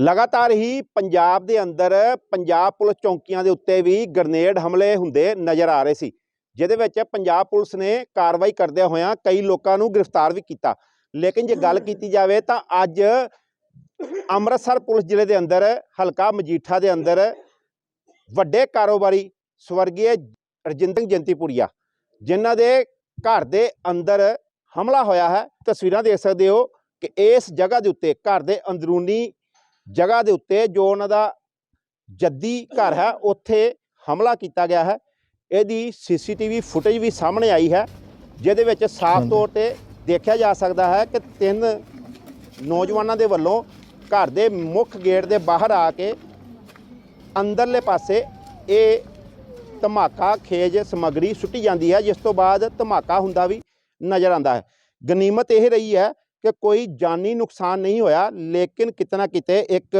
ਲਗਾਤਾਰ ਹੀ ਪੰਜਾਬ ਦੇ ਅੰਦਰ ਪੰਜਾਬ ਪੁਲਿਸ ਚੌਂਕੀਆਂ ਦੇ ਉੱਤੇ ਵੀ ਗ੍ਰਨੇਡ ਹਮਲੇ ਹੁੰਦੇ ਨਜ਼ਰ ਆ ਰਹੇ ਸੀ, ਜਿਹਦੇ ਵਿੱਚ ਪੰਜਾਬ ਪੁਲਿਸ ਨੇ ਕਾਰਵਾਈ ਕਰਦਿਆਂ ਹੋਇਆਂ ਕਈ ਲੋਕਾਂ ਨੂੰ ਗ੍ਰਿਫਤਾਰ ਵੀ ਕੀਤਾ। ਲੇਕਿਨ ਜੇ ਗੱਲ ਕੀਤੀ ਜਾਵੇ ਤਾਂ ਅੱਜ ਅੰਮ੍ਰਿਤਸਰ ਪੁਲਿਸ ਜ਼ਿਲ੍ਹੇ ਦੇ ਅੰਦਰ, ਹਲਕਾ ਮਜੀਠਾ ਦੇ ਅੰਦਰ ਵੱਡੇ ਕਾਰੋਬਾਰੀ ਸਵਰਗੀ ਰਜਿੰਦਰ ਜੰਤੀਪੁਰੀਆ ਜਿਨ੍ਹਾਂ ਦੇ ਘਰ ਦੇ ਅੰਦਰ ਹਮਲਾ ਹੋਇਆ ਹੈ। ਤਸਵੀਰਾਂ ਦੇਖ ਸਕਦੇ ਹੋ ਕਿ ਇਸ ਜਗ੍ਹਾ ਦੇ ਉੱਤੇ ਘਰ ਦੇ ਅੰਦਰੂਨੀ ਜਗ੍ਹਾ ਦੇ ਉੱਤੇ ਜੋ ਉਹਨਾਂ ਦਾ ਜੱਦੀ ਘਰ ਹੈ ਉੱਥੇ ਹਮਲਾ ਕੀਤਾ ਗਿਆ ਹੈ। ਇਹਦੀ ਸੀਸੀਟੀਵੀ ਫੁਟੇਜ ਵੀ ਸਾਹਮਣੇ ਆਈ ਹੈ ਜਿਹਦੇ ਵਿੱਚ ਸਾਫ਼। ਤੌਰ ਤੇ ਦੇਖਿਆ ਜਾ ਸਕਦਾ ਹੈ ਕਿ ਤਿੰਨ ਨੌਜਵਾਨਾਂ ਦੇ ਵੱਲੋਂ ਘਰ ਦੇ ਮੁੱਖ ਗੇਟ ਦੇ ਬਾਹਰ ਆ ਕੇ ਅੰਦਰਲੇ ਪਾਸੇ ਇਹ ਧਮਾਕਾ ਖੇਜ ਸਮੱਗਰੀ ਸੁੱਟੀ ਜਾਂਦੀ ਹੈ ਜਿਸ ਤੋਂ ਬਾਅਦ ਧਮਾਕਾ ਹੁੰਦਾ ਵੀ ਨਜ਼ਰ ਆਉਂਦਾ ਹੈ। ਗਨੀਮਤ ਇਹ ਰਹੀ ਹੈ ਕਿ ਕੋਈ ਜਾਨੀ ਨੁਕਸਾਨ ਨਹੀਂ ਹੋਇਆ, ਲੇਕਿਨ ਕਿਤੇ ਨਾ ਕਿਤੇ ਇੱਕ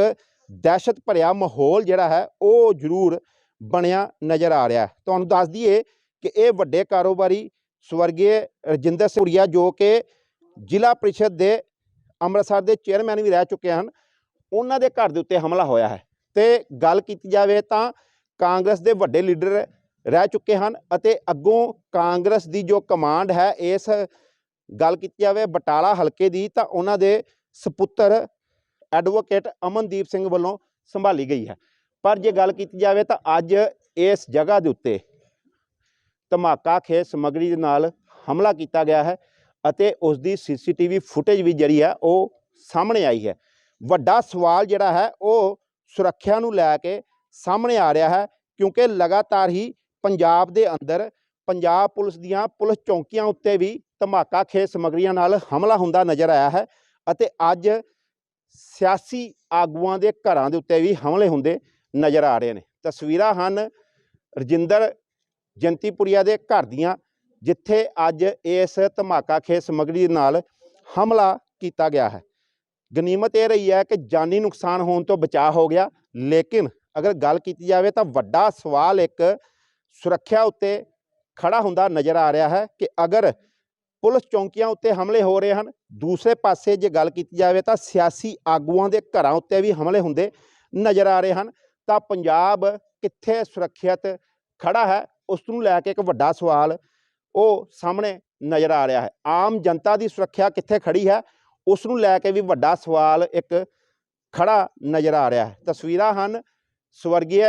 ਦਹਿਸ਼ਤ ਭਰਿਆ ਮਾਹੌਲ ਜਿਹੜਾ ਹੈ, ਉਹ ਜ਼ਰੂਰ ਬਣਿਆ ਨਜ਼ਰ ਆ ਰਿਹਾ ਹੈ। ਤੁਹਾਨੂੰ ਦੱਸ ਦਈਏ ਕਿ ਇਹ ਵੱਡੇ ਕਾਰੋਬਾਰੀ ਸਵਰਗੀ ਰਜਿੰਦਰ ਸੂਰੀਆ ਜੋ ਕਿ ਜ਼ਿਲ੍ਹਾ ਪ੍ਰੀਸ਼ਦ ਦੇ ਅੰਮ੍ਰਿਤਸਰ ਦੇ ਚੇਅਰਮੈਨ ਵੀ ਰਹਿ ਚੁੱਕੇ ਹਨ, ਉਹਨਾਂ ਦੇ ਘਰ ਦੇ ਉੱਤੇ ਹਮਲਾ ਹੋਇਆ ਹੈ। ਤੇ ਗੱਲ ਕੀਤੀ ਜਾਵੇ ਤਾਂ ਕਾਂਗਰਸ ਦੇ ਵੱਡੇ ਲੀਡਰ ਰਹਿ ਚੁੱਕੇ ਹਨ ਅਤੇ ਅੱਗੋਂ ਕਾਂਗਰਸ ਦੀ ਜੋ ਕਮਾਂਡ ਹੈ, ਇਸ ਗੱਲ ਕੀਤੀ ਜਾਵੇ ਬਟਾਲਾ ਹਲਕੇ ਦੀ, ਤਾਂ ਉਹਨਾਂ ਦੇ ਸੁਪੁੱਤਰ ਐਡਵੋਕੇਟ ਅਮਨਦੀਪ ਸਿੰਘ ਵੱਲੋਂ ਸੰਭਾਲੀ ਗਈ ਹੈ। ਪਰ ਜੇ ਗੱਲ ਕੀਤੀ ਜਾਵੇ ਤਾਂ ਅੱਜ ਇਸ ਜਗ੍ਹਾ ਦੇ ਉੱਤੇ ਧਮਾਕਾ ਖੇਤ ਸਮੱਗਰੀ ਦੇ ਨਾਲ ਹਮਲਾ ਕੀਤਾ ਗਿਆ ਹੈ ਅਤੇ ਉਸ ਦੀ ਸੀਸੀਟੀਵੀ ਫੁਟੇਜ ਵੀ ਜਿਹੜੀ ਹੈ ਉਹ ਸਾਹਮਣੇ ਆਈ ਹੈ। ਵੱਡਾ ਸਵਾਲ ਜਿਹੜਾ ਹੈ ਉਹ ਸੁਰੱਖਿਆ ਨੂੰ ਲੈ ਕੇ ਸਾਹਮਣੇ ਆ ਰਿਹਾ ਹੈ ਕਿਉਂਕਿ ਲਗਾਤਾਰ ਹੀ ਪੰਜਾਬ ਦੇ ਅੰਦਰ ਪੰਜਾਬ ਪੁਲਿਸ ਦੀਆਂ ਪੁਲਿਸ ਚੌਂਕੀਆਂ ਉੱਤੇ ਵੀ ਧਮਾਕਾ ਖੇਤ ਸਮੱਗਰੀਆਂ ਨਾਲ ਹਮਲਾ ਹੁੰਦਾ ਨਜ਼ਰ ਆਇਆ ਹੈ ਅਤੇ ਅੱਜ ਸਿਆਸੀ ਆਗੂਆਂ ਦੇ ਘਰਾਂ ਦੇ ਉੱਤੇ ਵੀ ਹਮਲੇ ਹੁੰਦੇ ਨਜ਼ਰ ਆ ਰਹੇ ਨੇ। ਤਸਵੀਰਾਂ ਹਨ ਰਜਿੰਦਰ ਜੰਤੀਪੁਰੀਆ ਦੇ ਘਰ ਦੀਆਂ, ਜਿੱਥੇ ਅੱਜ ਇਸ ਧਮਾਕਾ ਖੇਤ ਸਮੱਗਰੀ ਨਾਲ ਹਮਲਾ ਕੀਤਾ ਗਿਆ ਹੈ। ਗਨੀਮਤ ਇਹ ਰਹੀ ਹੈ ਕਿ ਜਾਨੀ ਨੁਕਸਾਨ ਹੋਣ ਤੋਂ ਬਚਾਅ ਹੋ ਗਿਆ, ਲੇਕਿਨ ਅਗਰ ਗੱਲ ਕੀਤੀ ਜਾਵੇ ਤਾਂ ਵੱਡਾ ਸਵਾਲ ਇੱਕ ਸੁਰੱਖਿਆ ਉੱਤੇ ਖੜਾ ਹੁੰਦਾ ਨਜ਼ਰ ਆ ਰਿਹਾ ਹੈ ਕਿ ਅਗਰ ਪੁਲਿਸ ਚੌਂਕੀਆਂ ਉੱਤੇ ਹਮਲੇ ਹੋ ਰਹੇ ਹਨ, ਦੂਸਰੇ ਪਾਸੇ ਜੇ ਗੱਲ ਕੀਤੀ ਜਾਵੇ ਤਾਂ ਸਿਆਸੀ ਆਗੂਆਂ ਦੇ ਘਰਾਂ ਉੱਤੇ ਵੀ ਹਮਲੇ ਹੁੰਦੇ ਨਜ਼ਰ ਆ ਰਹੇ ਹਨ। ਤਾਂ ਪੰਜਾਬ ਕਿੱਥੇ ਸੁਰੱਖਿਅਤ ਖੜਾ ਹੈ, ਉਸ ਨੂੰ ਲੈ ਕੇ ਇੱਕ ਵੱਡਾ ਸਵਾਲ ਉਹ ਸਾਹਮਣੇ ਨਜ਼ਰ ਆ ਰਿਹਾ ਹੈ। ਆਮ ਜਨਤਾ ਦੀ ਸੁਰੱਖਿਆ ਕਿੱਥੇ ਖੜੀ ਹੈ, ਉਸ ਨੂੰ ਲੈ ਕੇ ਵੀ ਵੱਡਾ ਸਵਾਲ ਇੱਕ ਖੜਾ ਨਜ਼ਰ ਆ ਰਿਹਾ ਹੈ। ਤਸਵੀਰਾਂ ਹਨ ਸਵਰਗੀ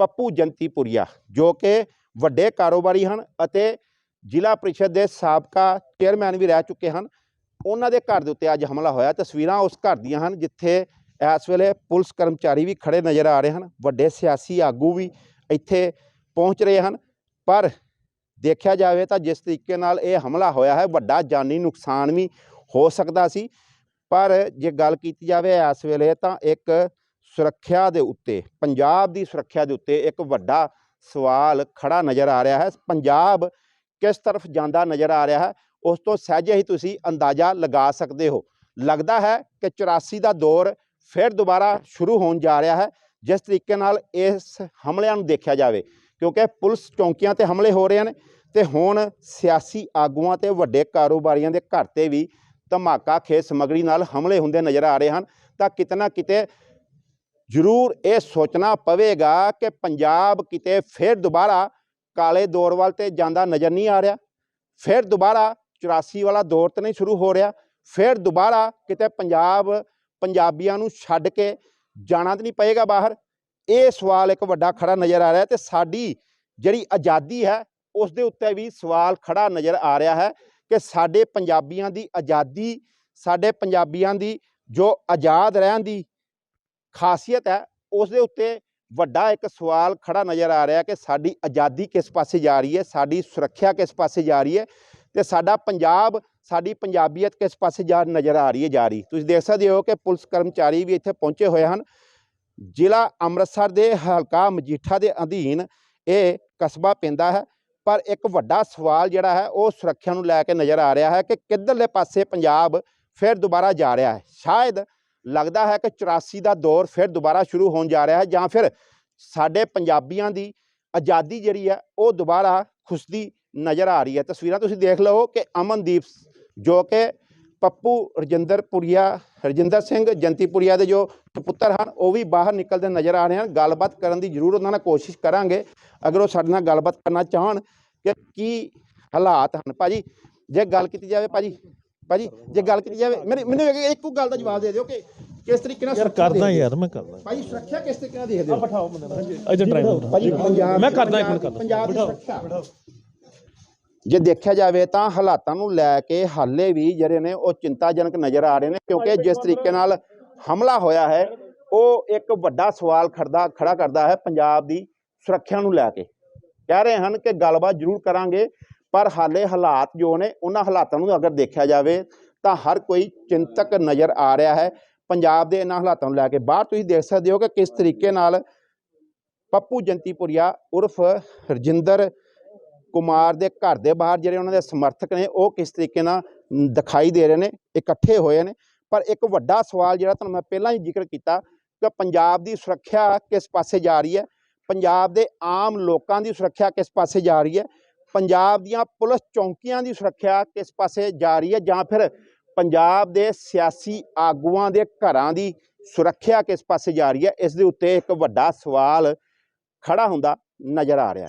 ਪੱਪੂ ਜੰਤੀਪੁਰੀਆ, ਜੋ ਕਿ ਵੱਡੇ ਕਾਰੋਬਾਰੀ ਹਨ ਅਤੇ ਜ਼ਿਲ੍ਹਾ ਪ੍ਰੀਸ਼ਦ ਦੇ ਸਾਬਕਾ ਚੇਅਰਮੈਨ ਵੀ ਰਹਿ ਚੁੱਕੇ ਹਨ। ਉਹਨਾਂ ਦੇ ਘਰ ਦੇ ਉੱਤੇ ਅੱਜ ਹਮਲਾ ਹੋਇਆ। ਤਸਵੀਰਾਂ ਉਸ ਘਰ ਦੀਆਂ ਹਨ, ਜਿੱਥੇ ਇਸ ਵੇਲੇ ਪੁਲਿਸ ਕਰਮਚਾਰੀ ਵੀ ਖੜੇ ਨਜ਼ਰ ਆ ਰਹੇ ਹਨ। ਵੱਡੇ ਸਿਆਸੀ ਆਗੂ ਵੀ ਇੱਥੇ ਪਹੁੰਚ ਰਹੇ ਹਨ। ਪਰ ਦੇਖਿਆ ਜਾਵੇ ਤਾਂ ਜਿਸ ਤਰੀਕੇ ਨਾਲ ਇਹ ਹਮਲਾ ਹੋਇਆ ਹੈ, ਵੱਡਾ ਜਾਨੀ ਨੁਕਸਾਨ ਵੀ ਹੋ ਸਕਦਾ ਸੀ। ਪਰ ਜੇ ਗੱਲ ਕੀਤੀ ਜਾਵੇ ਇਸ ਵੇਲੇ ਤਾਂ ਇੱਕ ਸੁਰੱਖਿਆ ਦੇ ਉੱਤੇ, ਪੰਜਾਬ ਦੀ ਸੁਰੱਖਿਆ ਦੇ ਉੱਤੇ ਇੱਕ ਵੱਡਾ ਸਵਾਲ ਖੜਾ ਨਜ਼ਰ ਆ ਰਿਹਾ ਹੈ। ਪੰਜਾਬ ਕਿਸ ਤਰਫ ਜਾਂਦਾ ਨਜ਼ਰ ਆ ਰਿਹਾ ਹੈ, ਉਸ ਤੋਂ ਸਹਿਜੇ ਹੀ ਤੁਸੀਂ ਅੰਦਾਜ਼ਾ ਲਗਾ ਸਕਦੇ ਹੋ। ਲੱਗਦਾ ਹੈ ਕਿ 84 ਦਾ ਦੌਰ ਫਿਰ ਦੁਬਾਰਾ ਸ਼ੁਰੂ ਹੋਣ ਜਾ ਰਿਹਾ ਹੈ, ਜਿਸ ਤਰੀਕੇ ਨਾਲ ਇਸ ਹਮਲਿਆਂ ਨੂੰ ਦੇਖਿਆ ਜਾਵੇ। ਕਿਉਂਕਿ ਪੁਲਿਸ ਚੌਂਕੀਆਂ ਤੇ ਹਮਲੇ ਹੋ ਰਹੇ ਨੇ ਤੇ ਹੁਣ ਸਿਆਸੀ ਆਗੂਆਂ ਤੇ ਵੱਡੇ ਕਾਰੋਬਾਰੀਆਂ ਦੇ ਘਰ ਤੇ ਵੀ ਧਮਾਕਾ ਖੇਤ ਸਮੱਗਰੀ ਨਾਲ ਹਮਲੇ ਹੁੰਦੇ ਨਜ਼ਰ ਆ ਰਹੇ ਹਨ। ਤਾਂ ਕਿਤਨਾ ਕਿਤੇ ਜ਼ਰੂਰ ਇਹ ਸੋਚਣਾ ਪਵੇਗਾ ਕਿ ਪੰਜਾਬ ਕਿਤੇ ਫਿਰ ਦੁਬਾਰਾ ਕਾਲੇ ਦੌਰ ਵੱਲ ਤੇ ਜਾਂਦਾ ਨਜ਼ਰ ਨਹੀਂ ਆ ਰਿਹਾ। ਫਿਰ ਦੁਬਾਰਾ 84 ਵਾਲਾ ਦੌਰ ਤੇ ਨਹੀਂ ਸ਼ੁਰੂ ਹੋ ਰਿਹਾ। ਫਿਰ ਦੁਬਾਰਾ ਕਿਤੇ ਪੰਜਾਬ, ਪੰਜਾਬੀਆਂ ਨੂੰ ਛੱਡ ਕੇ ਜਾਣਾ ਤਾਂ ਨਹੀਂ ਪਏਗਾ ਬਾਹਰ। ਇਹ ਸਵਾਲ ਇੱਕ ਵੱਡਾ ਖੜਾ ਨਜ਼ਰ ਆ ਰਿਹਾ ਤੇ ਸਾਡੀ ਜਿਹੜੀ ਆਜ਼ਾਦੀ ਹੈ, ਉਸ ਦੇ ਉੱਤੇ ਵੀ ਸਵਾਲ ਖੜਾ ਨਜ਼ਰ ਆ ਰਿਹਾ ਹੈ ਕਿ ਸਾਡੇ ਪੰਜਾਬੀਆਂ ਦੀ ਆਜ਼ਾਦੀ, ਸਾਡੇ ਪੰਜਾਬੀਆਂ ਦੀ ਜੋ ਆਜ਼ਾਦ ਰਹਿਣ ਦੀ ਖਾਸੀਅਤ ਹੈ ਉਸ ਦੇ ਉੱਤੇ ਵੱਡਾ ਇੱਕ ਸਵਾਲ ਖੜਾ ਨਜ਼ਰ ਆ ਰਿਹਾ ਕਿ ਸਾਡੀ ਆਜ਼ਾਦੀ ਕਿਸ ਪਾਸੇ ਜਾ ਰਹੀ ਹੈ, ਸਾਡੀ ਸੁਰੱਖਿਆ ਕਿਸ ਪਾਸੇ ਜਾ ਰਹੀ ਹੈ ਤੇ ਸਾਡਾ ਪੰਜਾਬ, ਸਾਡੀ ਪੰਜਾਬੀਅਤ ਕਿਸ ਪਾਸੇ ਜਾ, ਨਜ਼ਰ ਆ ਰਹੀ ਹੈ, ਜਾ ਰਹੀ। ਤੁਸੀਂ ਦੇਖ ਸਕਦੇ ਹੋ ਕਿ ਪੁਲਿਸ ਕਰਮਚਾਰੀ ਵੀ ਇੱਥੇ ਪਹੁੰਚੇ ਹੋਏ ਹਨ। ਜ਼ਿਲ੍ਹਾ ਅੰਮ੍ਰਿਤਸਰ ਦੇ ਹਲਕਾ ਮਜੀਠਾ ਦੇ ਅਧੀਨ ਇਹ ਕਸਬਾ ਪੈਂਦਾ ਹੈ, ਪਰ ਇੱਕ ਵੱਡਾ ਸਵਾਲ ਜਿਹੜਾ ਹੈ, ਉਹ ਸੁਰੱਖਿਆ ਨੂੰ ਲੈ ਕੇ ਨਜ਼ਰ ਆ ਰਿਹਾ ਹੈ ਕਿ ਕਿੱਧਰਲੇ ਪਾਸੇ ਪੰਜਾਬ ਫਿਰ ਦੁਬਾਰਾ ਜਾ ਰਿਹਾ ਹੈ। ਸ਼ਾਇਦ ਲੱਗਦਾ ਹੈ ਕਿ 84 ਦਾ ਦੌਰ ਫਿਰ ਦੁਬਾਰਾ ਸ਼ੁਰੂ ਹੋਣ ਜਾ ਰਿਹਾ ਹੈ ਜਾਂ ਫਿਰ ਸਾਡੇ ਪੰਜਾਬੀਆਂ ਦੀ ਆਜ਼ਾਦੀ ਜਿਹੜੀ ਹੈ ਉਹ ਦੁਬਾਰਾ ਖੁਸ਼ਦੀ ਨਜ਼ਰ ਆ ਰਹੀ ਹੈ। ਤਸਵੀਰਾਂ ਤੁਸੀਂ ਦੇਖ ਲਓ ਕਿ ਅਮਨਦੀਪ ਜੋ ਕਿ ਪੱਪੂ ਰਜਿੰਦਰਪੁਰੀਆ ਰਜਿੰਦਰ ਸਿੰਘ ਜੰਤੀਪੁਰੀਆ ਦੇ ਜੋ ਪੁੱਤਰ ਹਨ, ਉਹ ਵੀ ਬਾਹਰ ਨਿਕਲਦੇ ਨਜ਼ਰ ਆ ਰਹੇ ਹਨ। ਗੱਲਬਾਤ ਕਰਨ ਦੀ ਜ਼ਰੂਰ ਉਹਨਾਂ ਨਾਲ ਕੋਸ਼ਿਸ਼ ਕਰਾਂਗੇ। ਅਗਰ ਉਹ ਸਾਡੇ ਨਾਲ ਗੱਲਬਾਤ ਕਰਨਾ ਚਾਹਣ ਕਿ ਕੀ ਹਾਲਾਤ ਹਨ। ਭਾਜੀ, ਜੇ ਗੱਲ ਕੀਤੀ ਜਾਵੇ ਭਾਜੀ। ਭਾਜੀ ਜੇ ਗੱਲ ਕੀਤੀ ਜਾਵੇ ਮੈਨੂੰ ਮੈਨੂੰ ਇੱਕ- ਇੱਕੋ ਗੱਲ ਦਾ ਜਵਾਬ ਦੇ ਦਿਓ ਕਿ ਕਿਸ ਤਰੀਕੇ ਨਾਲ ਯਾਰ ਕਰਦਾ? ਯਾਰ ਮੈਂ ਕਰਦਾ। ਭਾਜੀ ਸੁਰੱਖਿਆ ਕਿਸ ਤਰੀਕੇ ਨਾਲ ਦੇਖਦੇ ਹੋ? ਅਜੇ ਡਰਾਈਵਰ ਭਾਜੀ ਪੰਜਾਬ ਮੈਂ ਕਰਦਾ ਇੱਕ ਮਿੰਟ ਕਰਦਾ। ਪੰਜਾਬ ਦੀ ਸੁਰੱਖਿਆ। ਜੇ ਦੇਖਿਆ ਜਾਵੇ ਤਾਂ ਹਾਲਾਤਾਂ ਨੂੰ ਲੈ ਕੇ ਹਾਲੇ ਵੀ ਜਿਹੜੇ ਨੇ ਉਹ ਚਿੰਤਾਜਨਕ ਨਜ਼ਰ ਆ ਰਹੇ ਨੇ ਕਿਉਂਕਿ ਜਿਸ ਤਰੀਕੇ ਨਾਲ ਹਮਲਾ ਹੋਇਆ ਹੈ ਉਹ ਇੱਕ ਵੱਡਾ ਸਵਾਲ ਖੜਦਾ ਖੜਾ ਕਰਦਾ ਹੈ ਪੰਜਾਬ ਦੀ ਸੁਰੱਖਿਆ ਨੂੰ ਲੈ ਕੇ। ਕਹਿ ਰਹੇ ਹਨ ਕਿ ਗੱਲਬਾਤ ਜ਼ਰੂਰ ਕਰਾਂਗੇ। ਪਰ ਹਾਲੇ ਹਾਲਾਤ ਜੋ ਨੇ, ਉਹਨਾਂ ਹਾਲਾਤਾਂ ਨੂੰ ਅਗਰ ਦੇਖਿਆ ਜਾਵੇ ਤਾਂ ਹਰ ਕੋਈ ਚਿੰਤਕ ਨਜ਼ਰ ਆ ਰਿਹਾ ਹੈ। ਪੰਜਾਬ ਦੇ ਇਹਨਾਂ ਹਾਲਾਤਾਂ ਨੂੰ ਲੈ ਕੇ ਬਾਹਰ ਤੁਸੀਂ ਦੇਖ ਸਕਦੇ ਹੋ ਕਿ ਕਿਸ ਤਰੀਕੇ ਨਾਲ ਪੱਪੂ ਜੰਤੀਪੁਰੀਆ ਉਰਫ ਰਜਿੰਦਰ ਕੁਮਾਰ ਦੇ ਘਰ ਦੇ ਬਾਹਰ ਜਿਹੜੇ ਉਹਨਾਂ ਦੇ ਸਮਰਥਕ ਨੇ, ਉਹ ਕਿਸ ਤਰੀਕੇ ਨਾਲ ਦਿਖਾਈ ਦੇ ਰਹੇ ਨੇ, ਇਕੱਠੇ ਹੋਏ ਨੇ। ਪਰ ਇੱਕ ਵੱਡਾ ਸਵਾਲ ਜਿਹੜਾ ਤੁਹਾਨੂੰ ਮੈਂ ਪਹਿਲਾਂ ਹੀ ਜ਼ਿਕਰ ਕੀਤਾ ਕਿ ਪੰਜਾਬ ਦੀ ਸੁਰੱਖਿਆ ਕਿਸ ਪਾਸੇ ਜਾ ਰਹੀ ਹੈ? ਪੰਜਾਬ ਦੇ ਆਮ ਲੋਕਾਂ ਦੀ ਸੁਰੱਖਿਆ ਕਿਸ ਪਾਸੇ ਜਾ ਰਹੀ ਹੈ? ਪੰਜਾਬ ਦੀਆਂ ਪੁਲਿਸ ਚੌਂਕੀਆਂ ਦੀ ਸੁਰੱਖਿਆ ਕਿਸ ਪਾਸੇ ਜਾ ਰਹੀ ਹੈ ਜਾਂ ਫਿਰ ਪੰਜਾਬ ਦੇ ਸਿਆਸੀ ਆਗੂਆਂ ਦੇ ਘਰਾਂ ਦੀ ਸੁਰੱਖਿਆ ਕਿਸ ਪਾਸੇ ਜਾ ਰਹੀ ਹੈ? ਇਸ ਦੇ ਉੱਤੇ ਇੱਕ ਵੱਡਾ ਸਵਾਲ ਖੜਾ ਹੁੰਦਾ ਨਜ਼ਰ ਆ ਰਿਹਾ